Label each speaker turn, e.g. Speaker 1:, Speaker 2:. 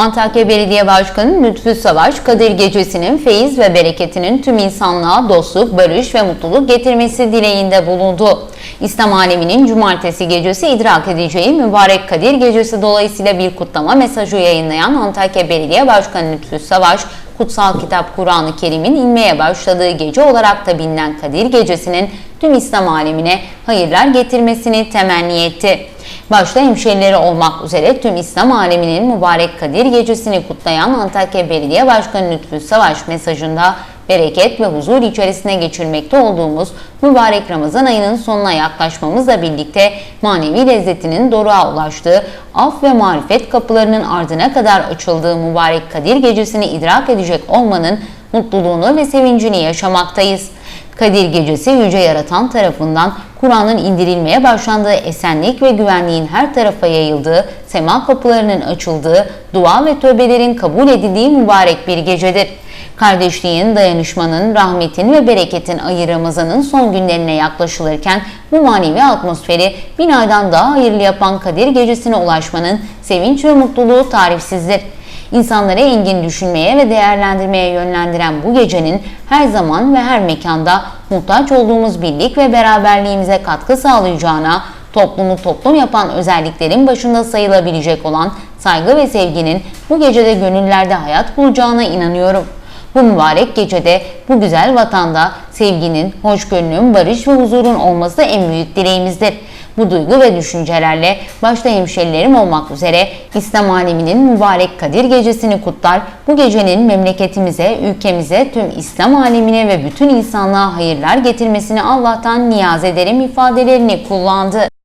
Speaker 1: Antakya Belediye Başkanı Lütfü Savaş, Kadir Gecesi'nin feyiz ve bereketinin tüm insanlığa dostluk, barış ve mutluluk getirmesi dileğinde bulundu. İslam aleminin cumartesi gecesi idrak edeceği mübarek Kadir Gecesi dolayısıyla bir kutlama mesajı yayınlayan Antakya Belediye Başkanı Lütfü Savaş, kutsal kitap Kur'an-ı Kerim'in inmeye başladığı gece olarak da bilinen Kadir Gecesi'nin tüm İslam alemine hayırlar getirmesini temenni etti. Başta hemşerileri olmak üzere tüm İslam aleminin mübarek Kadir Gecesi'ni kutlayan Antakya Belediye Başkanı Lütfü Savaş mesajında bereket ve huzur içerisine geçirmekte olduğumuz mübarek Ramazan ayının sonuna yaklaşmamızla birlikte manevi lezzetinin doruğa ulaştığı, af ve marifet kapılarının ardına kadar açıldığı mübarek Kadir Gecesi'ni idrak edecek olmanın mutluluğunu ve sevincini yaşamaktayız. Kadir Gecesi Yüce Yaratan tarafından Kur'an'ın indirilmeye başlandığı esenlik ve güvenliğin her tarafa yayıldığı, sema kapılarının açıldığı, dua ve tövbelerin kabul edildiği mübarek bir gecedir. Kardeşliğin, dayanışmanın, rahmetin ve bereketin ayı Ramazan'ın son günlerine yaklaşılırken bu manevi atmosferi bin aydan daha hayırlı yapan Kadir Gecesi'ne ulaşmanın sevinç ve mutluluğu tarifsizdir. İnsanları engin düşünmeye ve değerlendirmeye yönlendiren bu gecenin her zaman ve her mekanda muhtaç olduğumuz birlik ve beraberliğimize katkı sağlayacağına, toplumu toplum yapan özelliklerin başında sayılabilecek olan saygı ve sevginin bu gecede gönüllerde hayat bulacağına inanıyorum. Bu mübarek gecede bu güzel vatanda sevginin, hoşgörünün, barış ve huzurun olması en büyük dileğimizdir. Bu duygu ve düşüncelerle başta hemşerilerim olmak üzere İslam aleminin mübarek Kadir Gecesi'ni kutlar, bu gecenin memleketimize, ülkemize, tüm İslam alemine ve bütün insanlığa hayırlar getirmesini Allah'tan niyaz ederim ifadelerini kullandı.